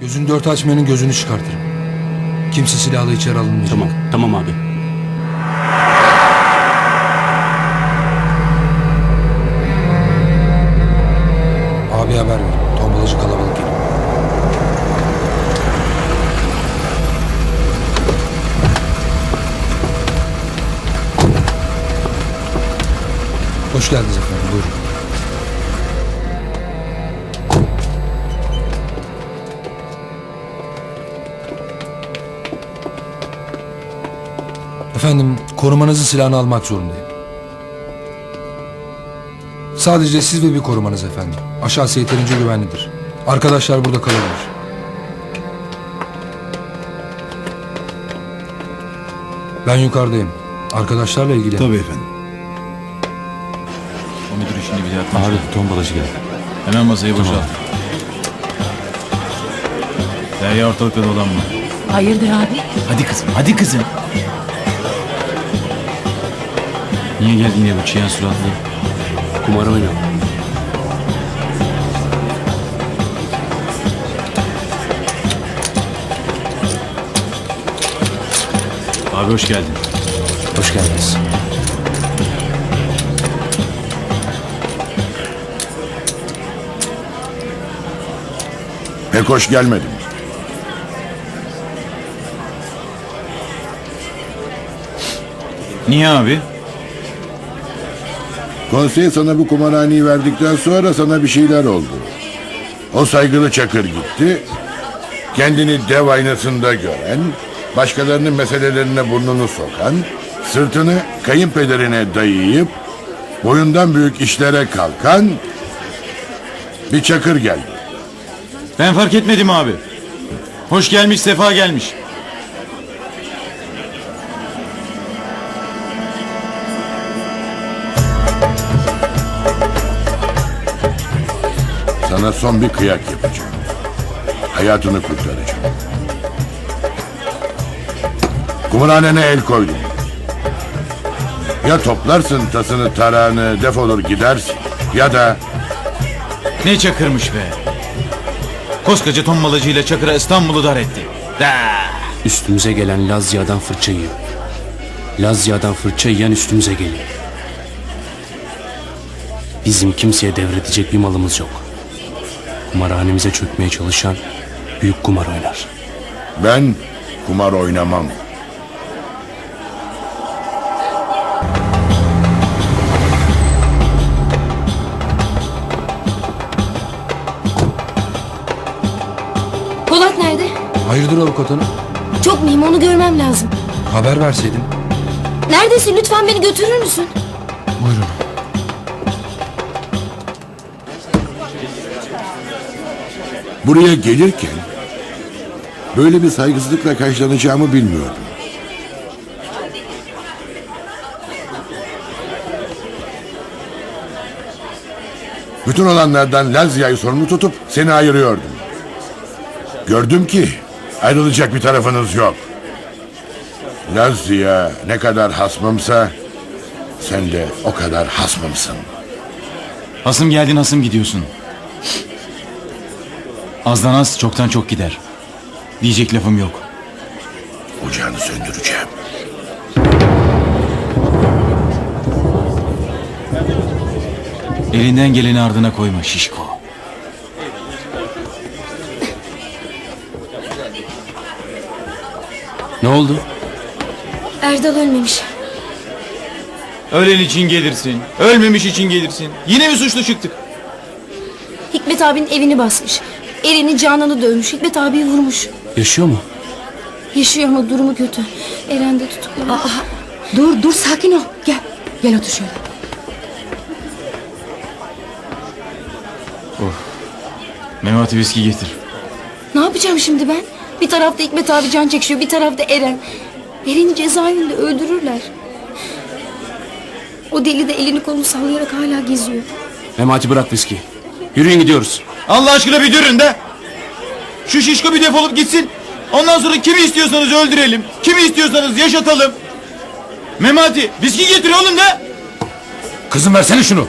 Gözünü dört açmayanın gözünü çıkartırım. Kimse silahla içeri alınmayacak. Tamam, tamam abi. Abi haber ver. Tombalacı kalabalık geliyor. Hoş geldiniz efendim. Efendim, korumanızın silahını almak zorundayım. Sadece siz ve bir korumanız efendim. Aşağısı yeterince güvenlidir. Arkadaşlar burada kalabilir. Ben yukarıdayım. Arkadaşlarla ilgili. Tabii efendim. O müdür işini bir yapmış. Abi tombalacı geldi. Hemen masayı boşalt. Derya ortalıkta dolanma. Hayırdır abi? Hadi kızım, hadi kızım. Niye geldin ya bu çiyan suratlı? Kumar oyna. Abi hoş geldin. Hoş geldiniz. Pek hoş gelmedim. Niye abi? Konsey sana bu kumarhaneyi verdikten sonra sana bir şeyler oldu. O saygılı çakır gitti. Kendini dev aynasında gören, başkalarının meselelerine burnunu sokan, sırtını kayınpederine dayayıp, boyundan büyük işlere kalkan bir çakır geldi. Ben fark etmedim abi. Hoş gelmiş, sefa gelmiş. Sana son bir kıyak yapacağım. Hayatını kurtaracağım. Kumarhanene el koydum. Ya toplarsın tasını tarağını defolur gidersin. Ya da Ne çakırmış be. Koskoca ton malacıyla Çakır'a İstanbul'u dar etti. Da. Üstümüze gelen Lazya'dan fırça yiyor. Lazya'dan fırça yiyen üstümüze geliyor. Bizim kimseye devredecek bir malımız yok. Kumarhanemize çökmeye çalışan büyük kumar oynar. ben kumar oynamam. Polat nerede? Hayırdır avukat hanım? Çok mühim onu görmem lazım. Haber verseydin. Neredesin lütfen beni götürür müsün? Buyurun. Buraya gelirken böyle bir saygısızlıkla karşılanacağımı bilmiyordum. Bütün olanlardan Lazya'yı sorumlu tutup seni ayırıyordum. Gördüm ki ayrılacak bir tarafınız yok. Lazya ne kadar hasmımsa sen de o kadar hasmımsın. Hasım geldin, hasım gidiyorsun. Azdan az, çoktan çok gider. Diyecek lafım yok. Ocağını söndüreceğim. Elinden geleni ardına koyma şişko. Ne oldu? Erdal ölmemiş. Ölen için gelirsin. Ölmemiş için gelirsin. Yine mi suçlu çıktık? Hikmet abinin evini basmış. Eren'i Canan'ı dövmüş. Hikmet abiyi vurmuş. Yaşıyor mu? Yaşıyor ama durumu kötü. Eren de tutuklu. Dur dur sakin ol. Gel. Gel otur şöyle. Memati viski getir. Ne yapacağım şimdi ben? Bir tarafta Hikmet abi can çekişiyor. Bir tarafta Eren. Eren'i cezaevinde öldürürler. O deli de elini kolunu sallayarak hala geziyor. Memati bırak viski. Yürüyün gidiyoruz. Allah aşkına bir durun da. Şu şişko bir defolup gitsin. Ondan sonra kimi istiyorsanız öldürelim. Kimi istiyorsanız yaşatalım. Memati viski getir oğlum da. Kızım versene şunu.